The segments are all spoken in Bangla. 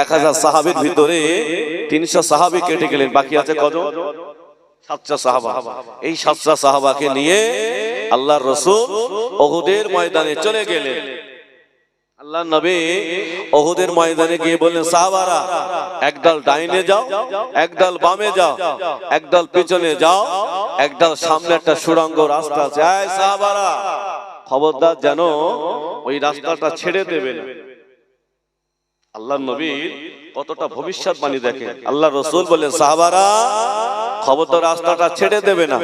এক হাজার সাহাবির ভিতরে তিনশো সাহাবি কেটে গেলেন। বাকি আছে কজন? সাতটা সাহাবা। এই সাতটা সাহাবাকে নিয়ে আল্লাহর রসুল ওহুদের ময়দানে চলে গেলেন। আল্লাহ নবী ওহুদের ময়দানে গিয়ে বললেন, সাহাবারা একদল ডাইনে যাও একদল বামে যাও একদল পিছনে যাও একদল সামনে একটা সুড়ঙ্গ রাস্তা আছে। সাহাবারা, খবরদার যেন ওই রাস্তাটা ছেড়ে দেবেন আল্লাহ নবীর কতটা ভবিষ্যৎবাণী দেখে আল্লাহ রসুল বলেন সাহাবারা খবর তো রাস্তাটা ছেড়ে দেবে না।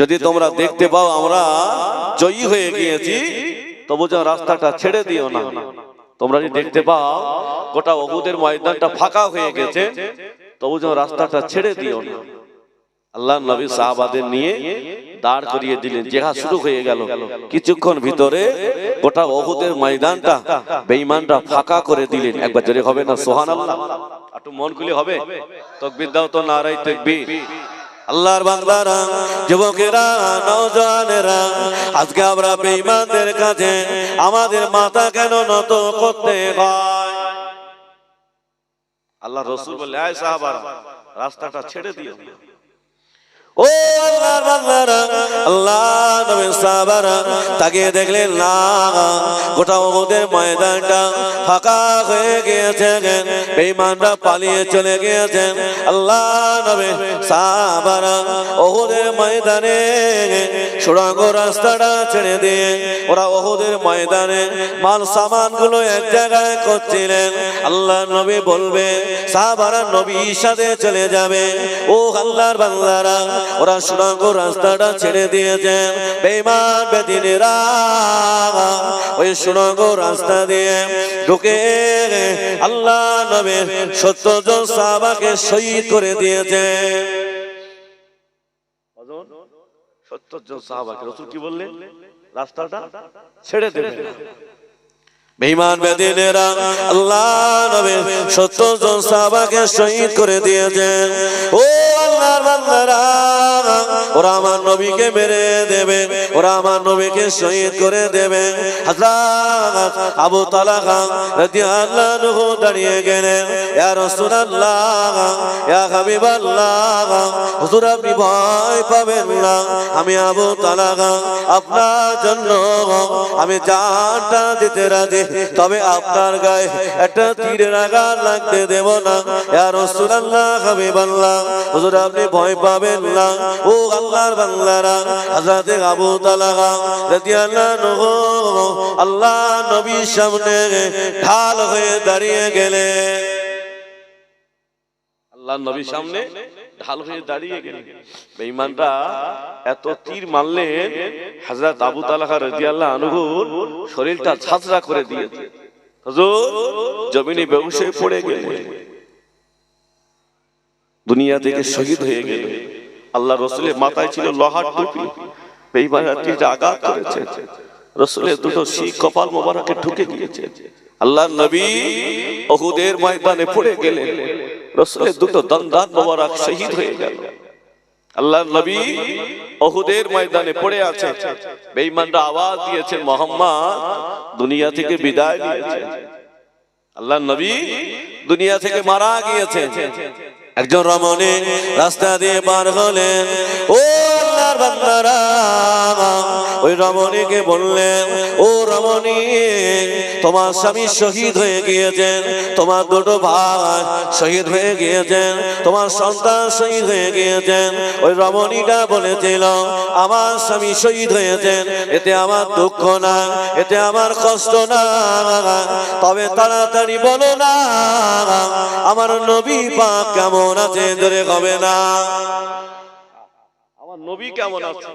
যদি তোমরা দেখতে পাও আমরা জয়ী হয়ে গিয়েছি তবু যেন রাস্তাটা ছেড়ে দিও না। তোমরা যদি দেখতে পাও গোটা অবুদের ময়দানটা ফাঁকা হয়ে গেছে তবু যেন রাস্তাটা ছেড়ে দিও না। আল্লাহ নবী সাহাবাদের নিয়ে দাঁড় করিয়ে দিলেন জেহা শুরু হয়ে গেল। কিছুক্ষণ ভিতরে গোটা অহুদের ময়দানটা বেঈমানরা ফাঁকা করে দিলেন। একবার জোরে হবে না? সোহান আল্লাহ একটু মন খুলে হবে? তকবির দাও তো নারাই তকবির। আল্লাহর বান্দারা, যুবকেরা নওজওয়ানেরা আজকে আমরা বেঈমানদের কাছে আমাদের মাথা কেন নত করতে হয়? আল্লাহ রসুল বললে আয় সাহাবারা, রাস্তাটা ছেড়ে দিও। আল্লাহ নবী ময়দানটা ফাঁকা হয়ে পালিয়ে চলে আল্লাহ, নবী ময়দানে রাস্তাটা ছেড়ে দিয়ে ওরা ওহুদের ময়দানে মাল সামানগুলো এক জায়গায় করছিলেন আল্লাহ, নবী বলবে, সাহাবারা নবীর সাথে চলে যাবে। ও আল্লাহর বাংলারা ওরা সুড়ঙ্গ রাস্তাটা ছেড়ে দিয়েছেন বেমান বেদিনেরা ওই সুড়ঙ্গ রাস্তা দিয়ে ঢুকে আল্লাহ নবীর সত্তর জন শহীদ করে দিয়েছেন সত্তর জন সাহাবাকে। রসুল কি বললেন? রাস্তাটা ছেড়ে দেবে বেঈমান বেদিনেরা আল্লাহ নবী সত্তর জন সাহাবাকে শহীদ করে দিয়েছেন। ও আল্লাহর বান্দারা, ওরা আমার নবীকে মেরে দেবে, ওরা আমার নবীকে শহীদ করে দেবে। হযরত আবু তালহা রাদিয়াল্লাহু দাঁড়িয়ে গেলেন। ইয়া রাসূলুল্লাহ, ইয়া হাবিবাল্লাহ, হুজুর আপনি ভয় পাবেন না। আমি আবু তালহা, আপনার জন্য আমি জানটা দিতে রাজি। তবে আপনার গায়ে একটা তীরের আঘাত লাগতে দেব না। ইয়া রাসূলুল্লাহ, হাবিবাল্লাহ। হুজুর, আপনি ভয় পাবেন না। ও আল্লাহর বাংলারা হযরত আবু তালহা রাদিয়াল্লাহু আল্লাহ আল্লাহ নবীর সামনে ঢাল হয়ে দাঁড়িয়ে গেলে আল্লাহ নবীর সামনে ঢাল হয়ে দাঁড়িয়ে গেলেন। বেঈমানরা এত তীর মারলেন হযরত আবু তালহা রাদিয়াল্লাহু আনহুর শরীরটা ছাতরা করে দিয়েছে। হুজুর জমিনে বেহুশ হয়ে পড়ে গেলেন। দুনিয়া থেকে শহীদ হয়ে গেল আল্লাহ রসুলের মাথায় ছিল লোহার টুপি। বেঈমানরা তীর আঘাত করেছে। রসুলের দুটো শিখ কপাল মোবারকে ঢুকে গিয়েছে আল্লাহ নবী ওহুদের ময়দানে পড়ে গেলেন। রসুলের দুটো দন্দান মোবারক শহীদ হয়ে গেল। আল্লাহ নবী ওহুদের ময়দানে পড়ে আছে বেঈমানরা আওয়াজ দিয়েছেন, মোহাম্মদ, দুনিয়া থেকে বিদায় নিয়েছে আল্লাহ নবী দুনিয়া থেকে মারা গিয়েছে একজন রমণী রাস্তা দিয়ে পার হলেন। ও বান্দারা ওই রমণীকে বললেন, ও রমণী, তোমার স্বামী শহীদ হয়ে গিয়েছেন, তোমার দুটো ভাই শহীদ হয়ে গিয়েছেন, তোমার সন্তান শহীদ হয়ে গিয়েছেন। ওই রমণীটা বলেছিল, আমার স্বামী শহীদ হয়েছেন, এতে আমার দুঃখ না এতে আমার কষ্ট না তবে তাড়াতাড়ি বলো না, আমার নবী পাক কেমন আছে, ধরে হবে না? আমার নবী কেমন আছে?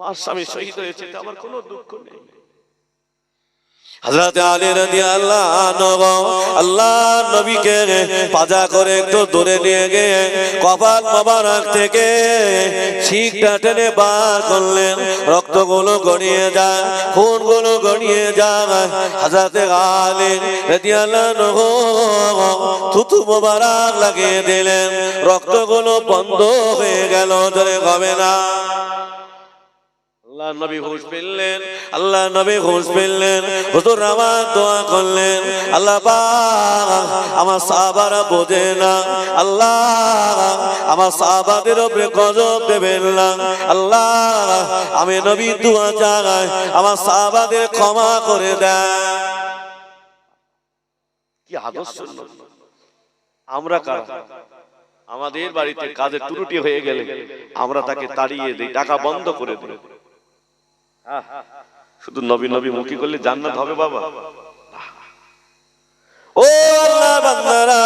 আমার স্বামী শহীদ হয়েছে আমার কোনো দুঃখ নেই। হযরত আলী রাদিয়াল্লাহু আল্লাহ নবীকে পাজা করে একটু দূরে নিয়ে গিয়ে কপাল মোবারক থেকে শিখটা টেনে বার করলেন। রক্তগুলো গড়িয়ে যায় খুনগুলো গড়িয়ে যায়। হযরত আলী রাদিয়াল্লাহু থুতু মোবারক লাগিয়ে দিলেন। রক্তগুলো বন্ধ হয়ে গেল ধরে হবে না। আল্লাহ নবী হুশ পেলেন আল্লাহ নবী হুশ পেলেন হুজুর আমার দোয়া করলেন। আল্লাহ আমার সাহাবারা বোঝে না। আল্লাহ আমার সাহাবাদের উপরে গজব দেবেন না। আল্লাহ আমি নবী দোয়া চাই আমার সাহাবাদের ক্ষমা করে দেয় কি আদর্শ আমরা কারা? আমাদের বাড়িতে কাজের ত্রুটি হয়ে গেলে আমরা তাকে তাড়িয়ে দিই টাকা বন্ধ করে দিই। শুধু নবী নবী মুখী করলে জান্নাত হবে বাবা। ও আল্লাহ বান্দারা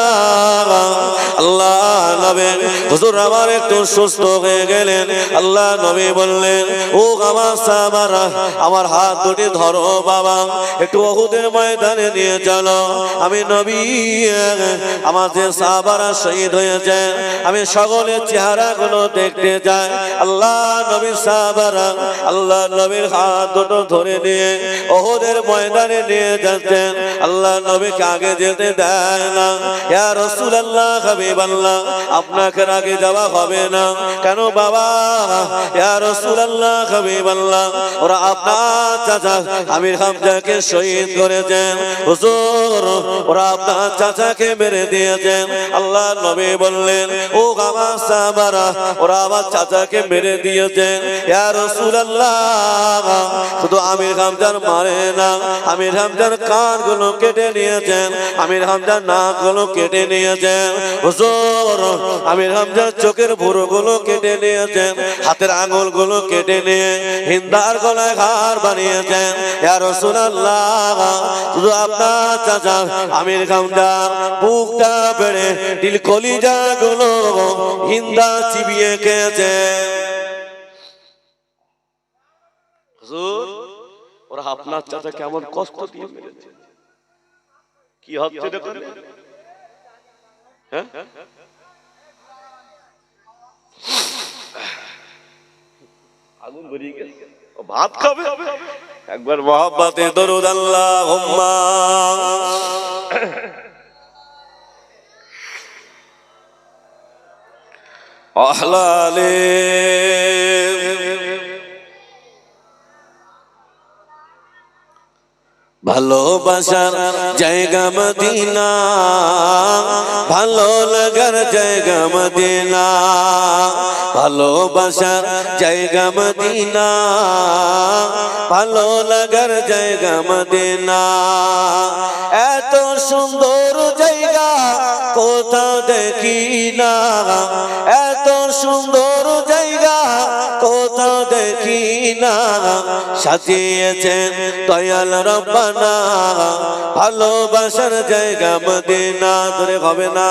আল্লাহ নবী, হুজুর আমার একটু সুস্থ হয়ে গেলেন। আল্লাহ নবী বললেন, ও আমার আমার হাত দুটি ধরো বাবা, একটু ওহুদের ময়দানে নিয়ে চলো। আমি নবী আমাদের সাহাবারা শহীদ হয়েছে, আমি সকলের চেহারা গুলো দেখতে যাই। আল্লাহ নবী সাহাবারা, আল্লাহ নবীর হাত দুটো ধরে নিয়ে ওহুদের ময়দানে নিয়ে যাচ্ছেন। আল্লাহ নবীকে আগে যেতে দেয় না। ইয়া রাসূলুল্লাহ হাবিবাল্লাহ আপনাকে আগে যাওয়া হবে না। কেন বাবা? ইয়া রাসূলুল্লাহ হাবিবাল্লাহ ওরা আপনার চাচা আমির হামজাকে শহীদ করেছেন। হুজুর, ওরা আপনার চাচাকে মেরে দিয়েছেন। আল্লাহ নবী বললেন, ও আমার সাহাবারা, ওরা আমার চাচাকে মেরে দিয়েছেন। ইয়া রাসূলুল্লাহ আমির হামজার মারে না। আমির হামজার কানগুলো কেটে নিয়েছেন। আমির হামজার নাকগুলো কেটে নিয়েছেন। আমির হামজার চোখের ভুরুগুলো কেটে নিয়েছেন। হাতের আঙুলগুলো কেটে নিয়ে হিন্দার গলায় হার বানিয়েছেন। শুধু আপনার চাচা আমির হামজার বুকটা বেড়ে দিল কলিজা গুলো হিন্দা চিবিয়ে খেয়েছে হুজুর ওরা আপনার চাচা কেমন কষ্ট দিয়ে মেরেছে? কি হচ্ছে দেখুন হ্যাঁ? ভাত খাবে? একবার আল্লাহ আহলালে ভালোবাসার জায়গা মদিনা। ভালো লাগার জায়গা মদিনা। ভালোবাসার জায়গা মদিনা। ভালো লাগার জায়গা মদিনা। এত সুন্দর জায়গা কোথাও দেখি না। এত সুন্দর জায়গা দেখি না সাজিয়েছেন দয়াল রব্বানা। ভালোবাসার জায়গা মদিনা। ধরে হবে না।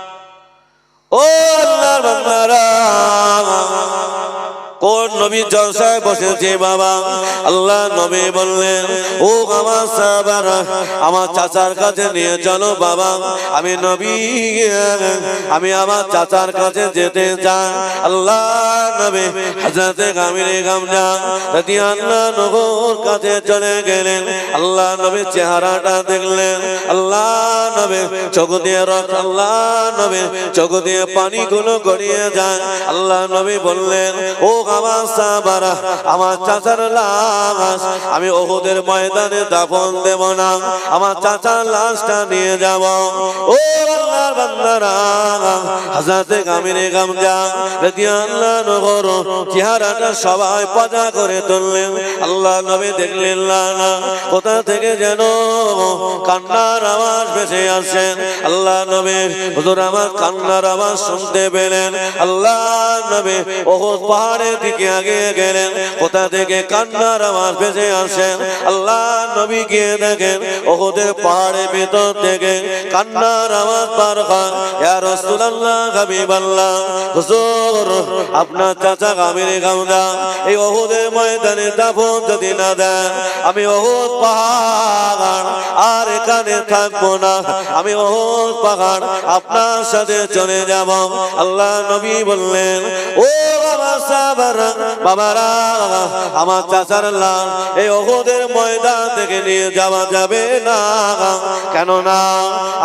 নবী জলসায় বসেছে বাবা। আল্লাহ নবী বললেন, ও আমার সাহাবারা, আমার চাচার কাছে নিয়ে চলো বাবা। আমি নবী, আমি আমার চাচার কাছে যেতে চাই। আল্লাহ নবী হাজরাতে গামিরে গামজা রাদি আল্লাহ নবর কাছে চলে গেলেন। আল্লাহ নবীর চেহারাটা দেখলেন। আল্লাহ নবী চোখ দিয়ে রক্ত, আল্লাহ নবী চোখ দিয়ে পানিগুলো গড়িয়ে যায়। আল্লাহ নবী বললেন, ও আমার আমার চাচার লাশ। আমি ওহুদের ময়দানে দাফন দেব না, আমার চাচার লাশটা নিয়ে যাব। ও আল্লাহর বান্দারা গামিনে গামজা চেহারাটা সবাই পজা করে তুললেন। আল্লাহ নবী দেখলেন, না কোথা থেকে যেন কান্নার আওয়াজ ভেসে আসেন আল্লাহ নবী, হুজুর আমার কান্নার আওয়াজ শুনতে পেলেন। আল্লাহ নবী, ওহদ পাহাড়ের দিকে আগে গেলেন, কোথা থেকে কান্নার আওয়াজ ভেসে আসেন আল্লাহ নবী গিয়ে দেখেন, ওহদের পাহাড়ের ভেতর থেকে কান্নার আওয়াজ পার আমি পাহাড় আর এখানে আমি আপনার সাথে চলে যাব। আল্লাহ নবী বললেন, ও বাবা বাবারা, আমার চাচার লাল এই ওহদের ময়দান থেকে নিয়ে যাওয়া যাবে না। কেন না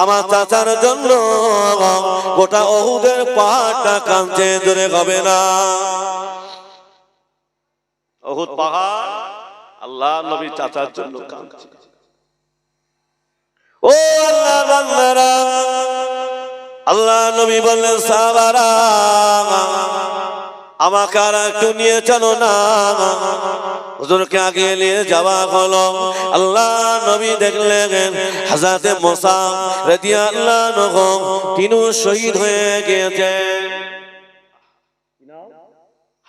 আমার চাচার জন্য গোটা ওহুদের পাহাড়টা কাঁদছে দূরে হবে না। ওহুদ পাহাড় আল্লাহ নবী চাচার জন্য কাঁদছে। ও আল্লাহ বান্দারা, আল্লাহ নবী বললেন সাহাবারা আমাকে আর একটু নিয়ে চলো না। হুজুরকে আগে নিয়ে যাওয়া হলো। আল্লাহ নবী দেখলেন হাজাতে আল্লাহ তিনু শহীদ হয়ে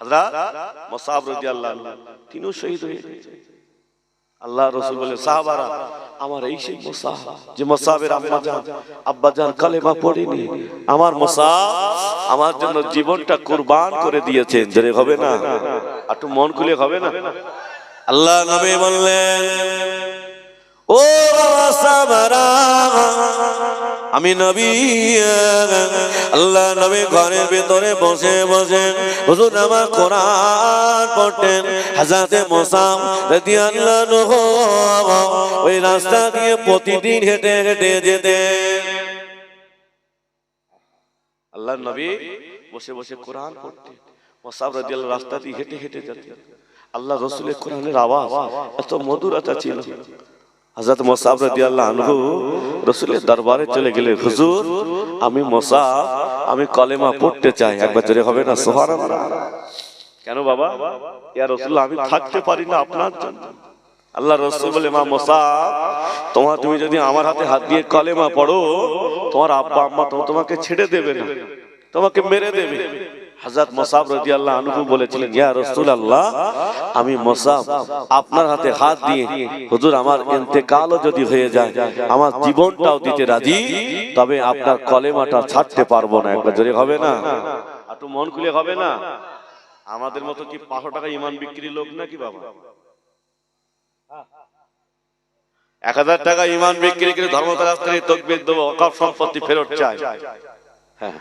আনহু তিনিও শহীদ হয়ে আল্লাহ রসুল বলে, সাহাবারা আমার এই সেই মোসা যে মোসাবের আম্মা জান আব্বা জান কালেমা পড়েনি। আমার মোসা আমার জন্য জীবনটা কুরবান করে দিয়েছেন। যে হবে না? একটু মন খুলে হবে না? আল্লাহ নবী বললেন ও বাবা সাহাবারা আমি নবী, আল্লাহ নবী ঘরের ভিতরে বসে বসে হুজুর আমার কোরআন পড়তেন। হাজাতে মোসাম আনহু ওই রাস্তা দিয়ে প্রতিদিন হেঁটে হেঁটে যেতেন। আল্লাহ নবী বসে বসে কোরআন পড়তেন। মোসাম রাস্তা দিয়ে হেঁটে হেঁটে যেতেন। আল্লাহ রসুলের কোরআনের আওয়াজ এত মধুরতা ছিল। হযরত মুসাব রাদিয়াল্লাহু আনহু রসুলের দরবারে চলে গেলে, হুজুর, আমি মুসাব, আমি কলেমা পড়তে চাই। একবার জোরে হবে না? সুবহানাল্লাহ। কেন বাবা? ইয়া রাসূলুল্লাহ, আমি থাকতে পারি না আপনার জন্য। আল্লাহ রসুল বলে, মা মুসাব, তোমার তুমি যদি আমার হাতে হাত দিয়ে কলেমা পড়ো, তোমার আব্বা আম্মা তোমাকে ছেড়ে দেবে না। তোমাকে মেরে দেবে। হযরত মুসাব রাদিয়াল্লাহু আনহু বলেছিলেন, ইয়া রাসূলুল্লাহ, আমি মুসাব, আপনার হাতে হাত দিয়ে হুজুর, আমার ইন্তেকালও যদি হয়ে যায়, আমার জীবনটাও দিতে রাজি, তবে আপনার কলেমাটা ছাড়তে পারব না। একবার জোরে হবে না? একটু মন খুলে হবে না? আমাদের মতো কি পাঁচশো টাকা ইমান বিক্রি লোক নাকি বাবা? এক হাজার টাকা ইমান বিক্রি করে ধর্মতলা তকবির দেবো অকাপ সম্পত্তি ফেরত চাই। হ্যাঁ।